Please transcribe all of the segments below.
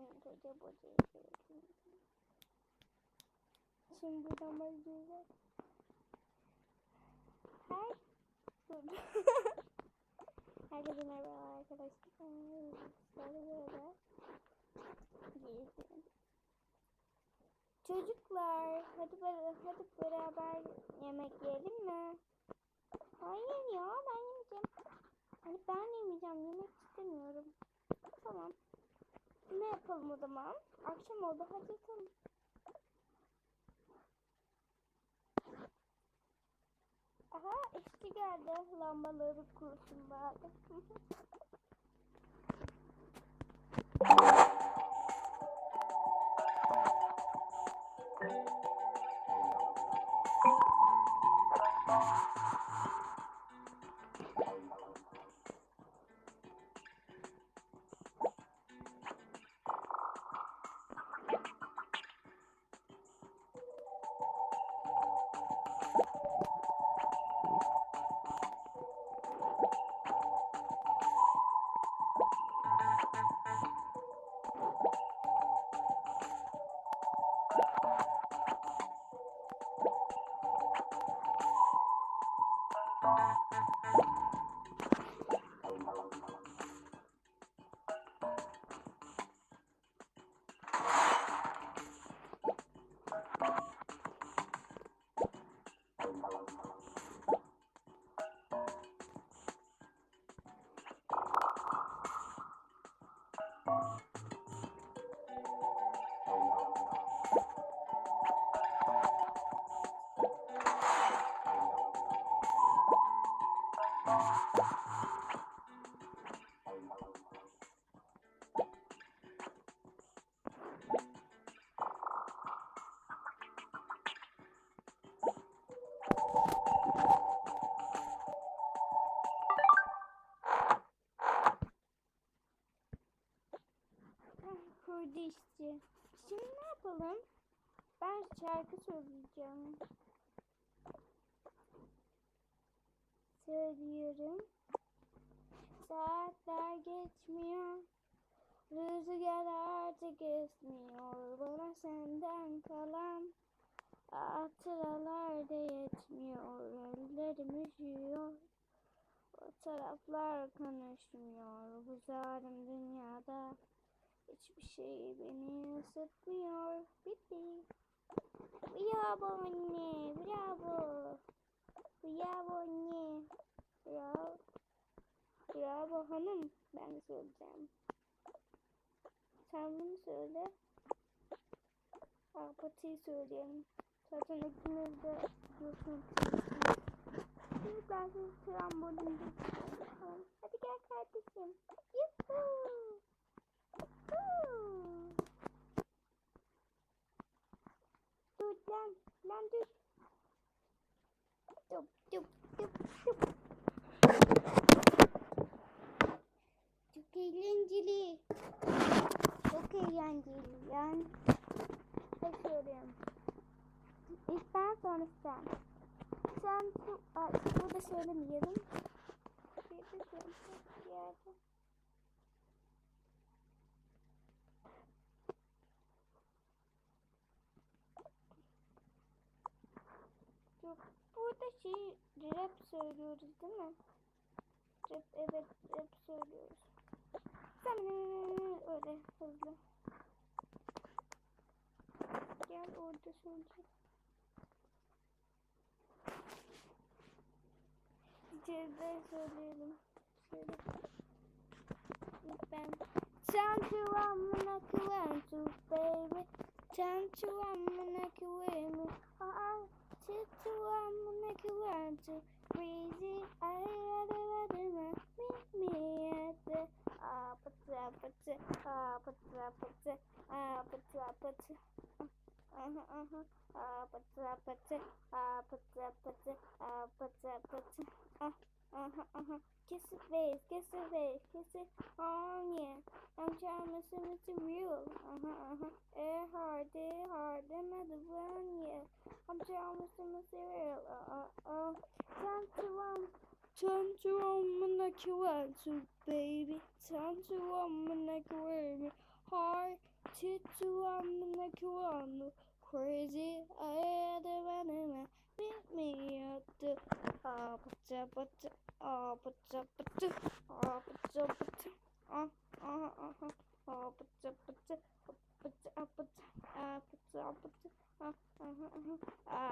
Koca boca. Şimdi buradan başlayacağız. Her. Herkese merhaba arkadaşlar. Böyle. Çocuklar hadi hadi beraber yemek yiyelim mi? Hayır ya ben yemeyeceğim. Hani ben yemeyeceğim yemek istemiyorum. Tamam. Ne yapalım o zaman? Akşam oldu hadi yatalım. Aha işçi geldi. Lambaları kurusun bari. İşçi. Şimdi ne yapalım? Ben şarkı söyleyeceğim. Söylüyorum. Saatler geçmiyor. Rüzgar artık esmiyor. Bana senden kalan hatıralar da yetmiyor. Ellerim üşüyor. O taraflar konuşmuyor. Bu zalim dünyada hiçbir şey beni ısıtmıyor. Bitti. Bravo anne. Bravo. Bravo anne. Bravo. Bravo hanım. Ben de söyleyeceğim. Sen bunu söyle. Apatıyı söyleyelim. Zaten ikimiz de biliyorsunuz. Çocuklar siz trambolinde. Hadi gel kardeşim. Yuhuu. Dur lan. Lan dur. Dup dup dup dup. Çok eğlenceli. Çok eğlenceli yani. İlk ben sonra sen. Sen bu, burada söylemeyelim. Bir de söyle, bir yerde. Yok, burada şey rap söylüyoruz değil mi? Rap, evet rap söylüyoruz. Sen öyle hızlı. Gel orada söyleyeceğim. İçeride söyleyelim. Şöyle. Ben. Time to run when I can run to baby. Time to run when I can It's to one will make you run to crazy. I rather rather run meet me at the opposite, opposite, opposite, opposite, opposite, opposite. Uh-huh, uh-huh. Uh, but, uh, but, uh, but, uh, but, uh, but, uh, but, uh, uh-huh uh-huh. Kiss the face kiss the face kiss it. Oh yeah. I'm trying to see it's real. Uh-huh uh-huh. It hard it hard. Them at the one yeah. I'm trying to see it's real. Uh uh. Time to um Time to run when I can want to, baby. Time to run when I can wear me. Hard, Tattoo I'm like you want crazy. I had a banana. Ah, ah, ah, ah, ah, ah, ah, ah, pata ah, pata ah, pata pata ah, ah, ah, ah,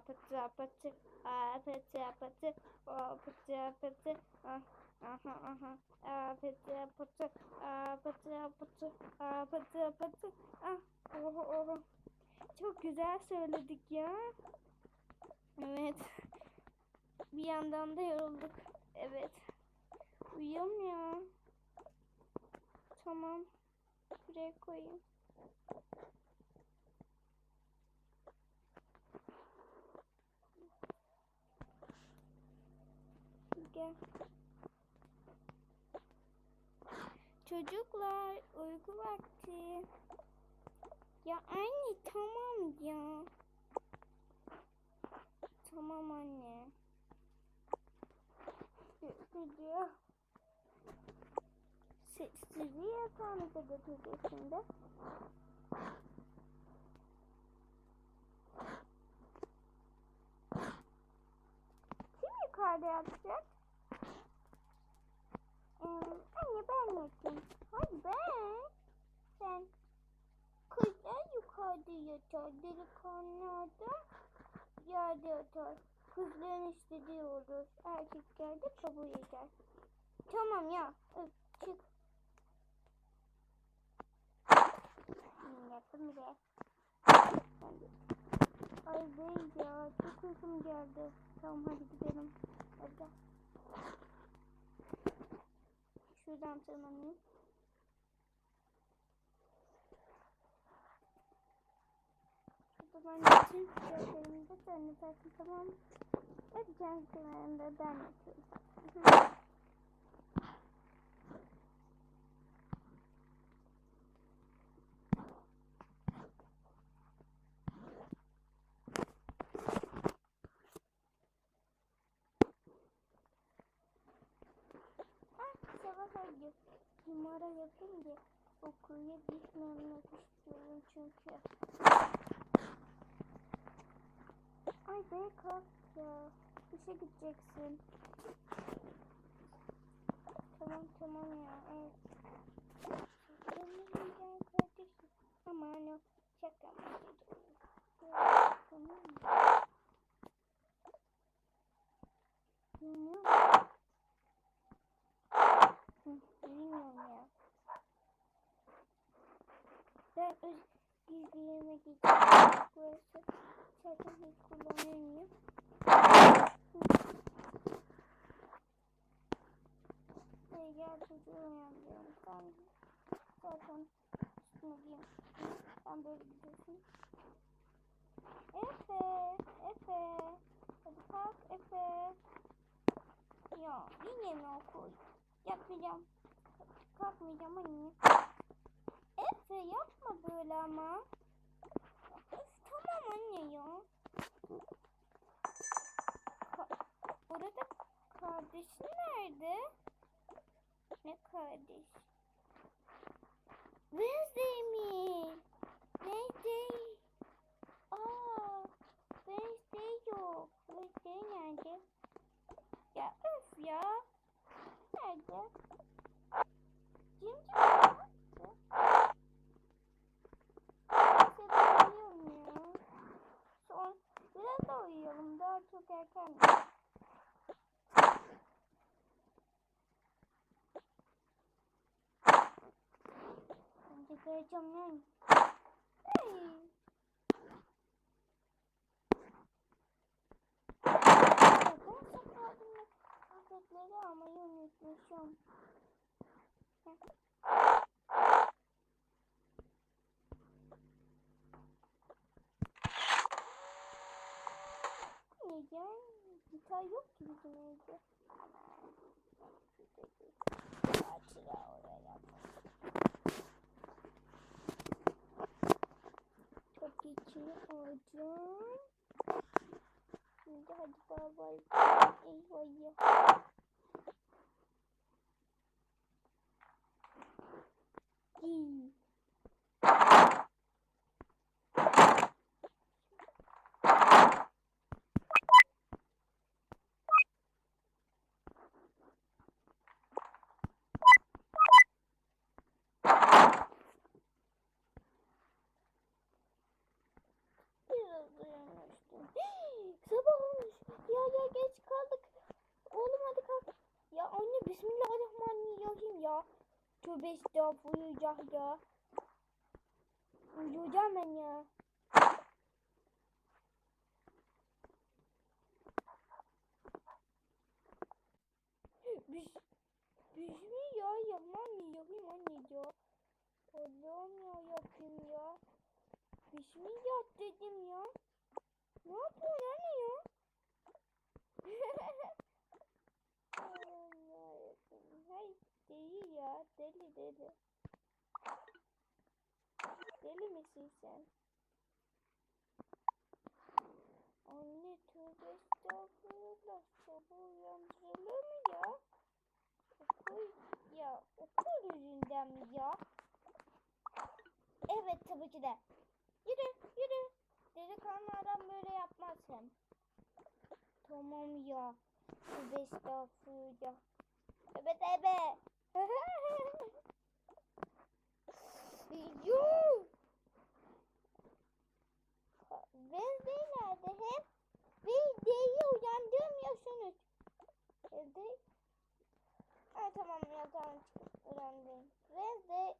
pata pata ah, pata pata ah, pata pata ah. Aha aha. Aa pıtı pıtı. Aa pıtı pıtı. Aa pıtı pıtı. Ah oho oho. Çok güzel söyledik ya. Evet. Bir yandan da yorulduk. Evet. Uyuyalım ya. Tamam. Buraya koyayım. Gel. Çocuklar uyku vakti. Ya anne tamam ya. Tamam anne. Gidiyor. Si sizi yatağınıza götürdü şimdi. Kim yukarıda yatacak? Ee, anne ben yatayım. Hayır ben. Sen. Kızlar yukarıda yatar. Delikanlı adam yerde yatar. Kızların istediği olur. Erkekler de kabul eder. Tamam ya. Öf, çık. Hmm, Yattım bile. Ay bey ya. Çok uykum geldi. Tamam hadi gidelim. Hadi. Şuradan tırmanayım. Ben yatayım. Gözlerimde sen yatarsın tamam? Hadi can kenarında ben yatıyorum. Numara yapınca okula gitmemek istiyorum çünkü. Ay be kalk ya. İşe gideceksin. Tamam tamam ya. Evet. Aman o şaka mı dedim. Ya, Tamam mı? Bilmiyorum. Hı, Bilmiyorum ya. Ben öz gizli yerime gideceğim. Burası zaten hiç kullanılmıyor. Hey gel çocuğu uyandırıyorum. Sen zaten üstüne giyin. Sen böyle gidiyorsun. Efe, Efe. Hadi kalk Efe. Ya yine mi okul? Yapmayacağım. Kalkmayacağım anne. Efe yapma böyle ama. Öf, tamam anne ya. Ka- Burada kardeşin nerede? Ne kardeş? Wednesday mi? Wednesday. Aa, Wednesday yok. Wednesday nerede? Ya öf ya. Nerede? Nerede? Seviyorum ya. Son biraz da uyuyalım. Daha çok erken. Bence göreceğim yani. Gitar yok ki bizim evde. Çok içini alacağım. Şimdi hadi baba. Eyvah ya. Uyuyacak ya. Uyuyacağım ben ya. Biz, mi ya yapmam yapayım anne ya. Allah'ım ya yapayım ya. Biz mi yap dedim ya. Ne yapıyorsun anne ya? Allah'ım yarabbim. Hay deli ya deli deli. Deli misin sen? Anne tövbe estağfurullah. Sabah uyandırılır mı ya? Okul ya okul yüzünden mi ya? Evet tabii ki de. Yürü yürü. Delikanlı adam böyle yapmaz hem. Tamam ya. Tövbe estağfurullah. Evet evet. Yuh. Nerede hem? Wednesday'i uyandırmıyorsunuz. Wednesday? Ha tamam ya tamam çıkıp uyandım. Wednesday.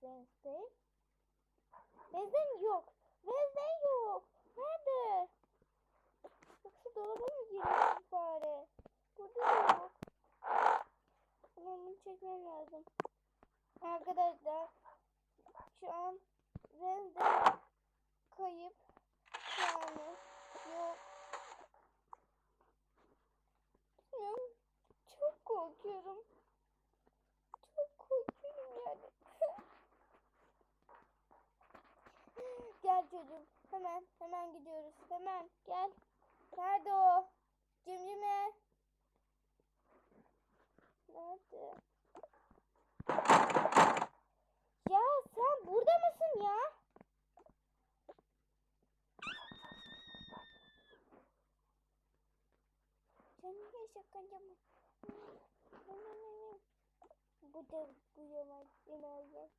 Wednesday? Wednesday yok. Wednesday yok. Nerede? Yoksa dolaba mı girmiş fare? Burada da yok. Bunu çekmem lazım. Arkadaşlar şu an Wednesday kayıp. Yani yok. Bilmiyorum. Çok korkuyorum. Çok korkuyorum yani. Gel çocuğum. Hemen hemen gidiyoruz. Hemen gel. Nerede o? Cimcime. Nerede? Ya sen burada mısın ya? Cemile şakacı mı? Bu da bu yalan enerji.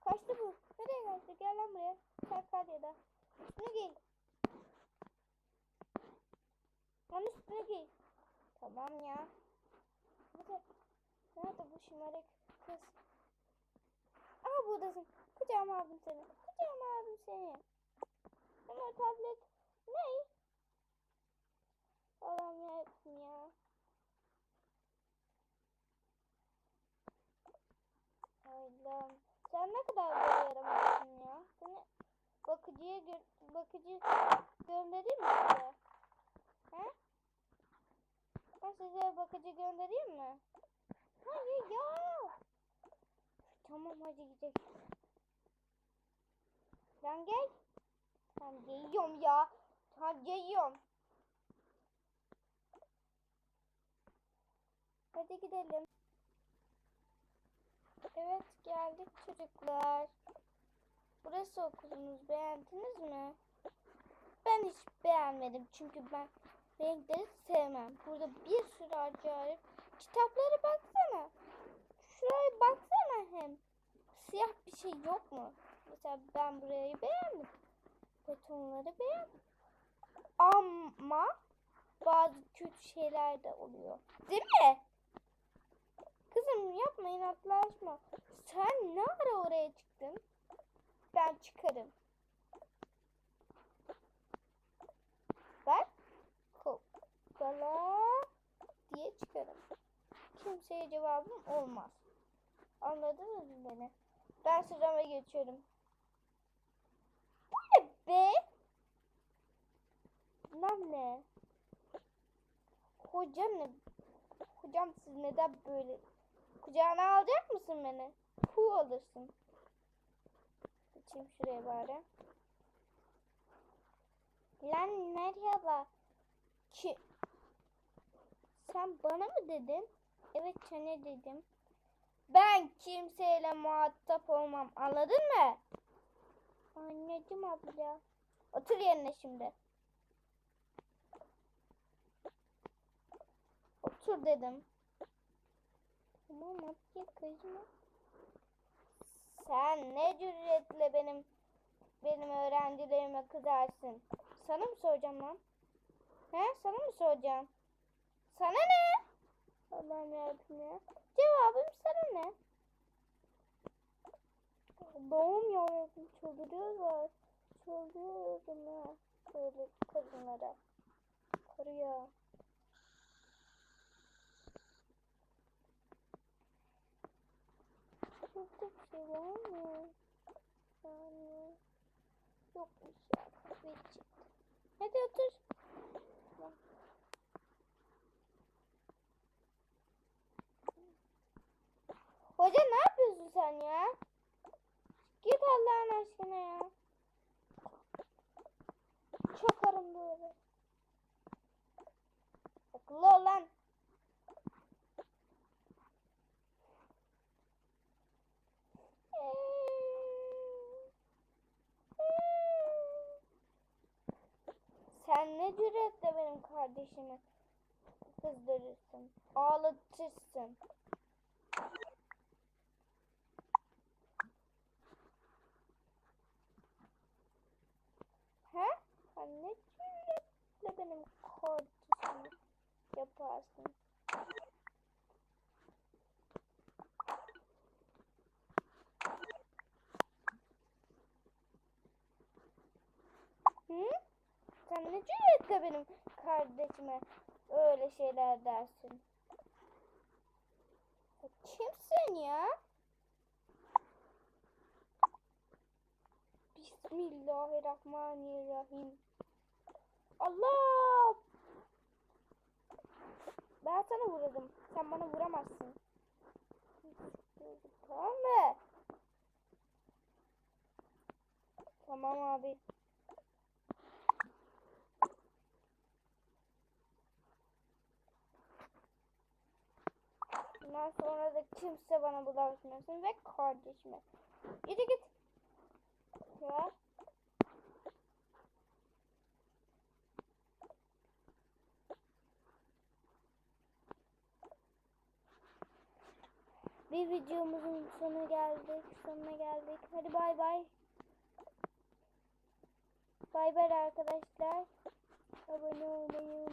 Kaçtı bu. Nereye kaçtı? Gel lan buraya. Kalk hadi ya da. Üstüne giy. Lan üstüne giy. Tamam ya. Hadi. Nerede bu şımarık kız? Aha buradasın. Kucağıma aldım seni. Kucağıma aldım seni. Ama tablet ne? Allah'ım yarabbim ya. Allah'ım. Sen ne kadar böyle yaramazsın ya. Seni bakıcıya gö bakıcı göndereyim mi size? He? Ben size bakıcı göndereyim mi? Hayır ya. Tamam hadi gidelim. Lan gel. Tamam geliyorum ya. Tamam geliyorum. Hadi gidelim. Evet geldik çocuklar. Burası okulunuz beğendiniz mi? Ben hiç beğenmedim çünkü ben renkleri sevmem. Burada bir sürü acayip kitaplara baksana. Şuraya baksana hem. Siyah bir şey yok mu? Mesela ben burayı beğendim. Betonları beğendim. Ama bazı kötü şeyler de oluyor. Değil mi? Kızım yapma inatlaşma. Sen ne ara oraya çıktın? Ben çıkarım. Bak. Kokala diye çıkarım. Kimseye cevabım olmaz. Anladınız mı beni? Ben sırama geçiyorum. Bu ne be? Lan ne? Hocam ne? Hocam siz neden böyle? Kucağına alacak mısın beni? Hu alırsın. Geçeyim şuraya bari. Lan merhaba. Ki sen bana mı dedin? Evet sana dedim. Ben kimseyle muhatap olmam. Anladın mı? Anladım abla. Otur yerine şimdi. Otur dedim. Tamam hadi kızma. Sen ne cüretle benim benim öğrencilerime kızarsın? Sana mı soracağım lan? He? Sana mı soracağım? Sana ne? Allah'ım yarabbim ya. Cevabım sana ne? Doğum yavrum çıldırıyorlar. Çıldırıyorum ha. Böyle kadınlara. Karıya. Şurada bir şey var mı? Yani yokmuş ya kahve için. Hadi otur. Tamam. Hoca ne yapıyorsun sen ya? Git Allah'ın aşkına ya. Çakarım böyle. Akıllı ol lan. Sen ne cüretle benim kardeşimi kızdırırsın, ağlatırsın. He? Sen ne cüretle benim kardeşimi yaparsın? Sen ne cüretle benim kardeşime öyle şeyler dersin? Kimsin ya? Bismillahirrahmanirrahim. Allah! Ben sana vurdum. Sen bana vuramazsın. Tamam mı? Tamam abi. Bundan sonra da kimse bana bulaşmasın ve kardeşime. Yürü git. Ya. Bir videomuzun sonuna geldik. Sonuna geldik. Hadi bay bay. Bay bay arkadaşlar. Abone olmayı